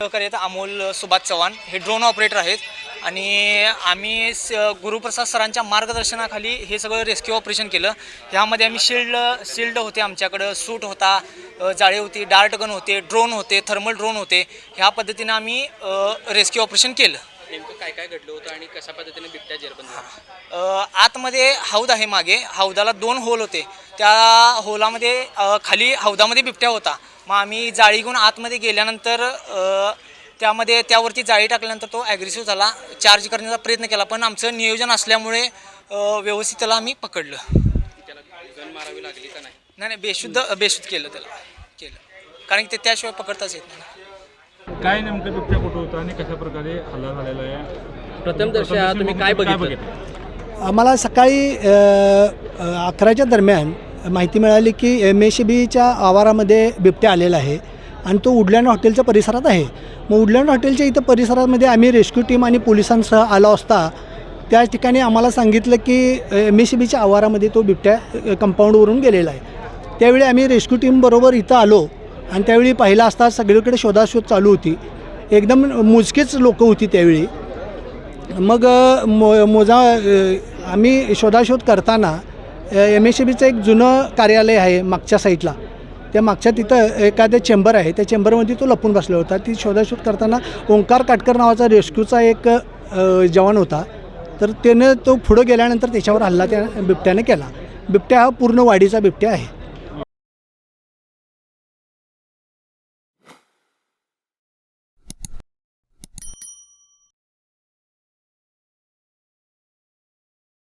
सहकार्य आहेत अमोल सुभाष चव्हाण. हे ड्रोन ऑपरेटर आहेत. आणि आम्ही स गुरुप्रसाद सरांच्या मार्गदर्शनाखाली हे सगळं रेस्क्यू ऑपरेशन केलं. ह्यामध्ये आम्ही शिल्ड शिल्ड होते आमच्याकडं. सूट होता जाळी होती डार्ट गन होते ड्रोन होते थर्मल ड्रोन होते. ह्या पद्धतीनं आम्ही रेस्क्यू ऑपरेशन केलं. काय काय घडलं होतं आणि कशा पद्धतीने बिबट्या जेरबंद अ, आतमध्ये हौद आहे मागे. हौदाला दोन होल होते. त्या होलामध्ये अ, खाली हौदामध्ये बिबट्या होता. मग आम्ही जाळी घेऊन आतमध्ये गेल्यानंतर अ, त्यामध्ये त्यावरती जाळी टाकल्यानंतर तो ॲग्रेसिव्ह झाला. चार्ज करण्याचा प्रयत्न केला पण आमचं नियोजन असल्यामुळे अ, व्यवस्थित त्याला आम्ही पकडलं. त्याला गन मारावी लागली का नाही? नाही नाही बेशुद्ध बेशुद्ध केलं त्याला. केलं. कारण की ते त्याशिवाय पकडताच येत नाही. काय नेमकं बिबट्या कुठं होतं आणि कशा प्रकारे हल्ला झालेला आहे? प्रथमदर्शी तुम्ही काय बघितलं? आम्हाला सकाळी अकराच्या दरम्यान माहिती मिळाली की एम एस बीच्या आवारामध्ये बिबट्या आलेला आहे आणि तो वुडलँड हॉटेलच्या परिसरात आहे. मग वुडलँड हॉटेलच्या इथं परिसरामध्ये आम्ही रेस्क्यू टीम आणि पोलिसांसह आलो असता त्या ठिकाणी आम्हाला सांगितलं की एम एस बीच्या आवारामध्ये तो बिबट्या कंपाऊंडवरून गेलेला आहे. त्यावेळी आम्ही रेस्क्यू टीमबरोबर इथं आलो. आणि त्यावेळी पाहिला असता सगळीकडे शोधाशोध चालू होती. एकदम मोजकेच लोकं होती त्यावेळी. मग मो मोजा आम्ही शोधाशोध करताना एम एस बीचं एक जुनं कार्यालय आहे मागच्या साईडला. त्या मागच्या तिथं एखादं चेंबर आहे. त्या चेंबरमध्ये तो लपून बसला होता. ती शोधाशोध करताना ओंकार काटकर नावाचा रेस्क्यूचा एक जवान होता. तर त्यानं तो पुढं गेल्यानंतर त्याच्यावर हल्ला त्या बिबट्याने केला. बिबट्या हा पूर्ण वाढीचा बिबट्या आहे.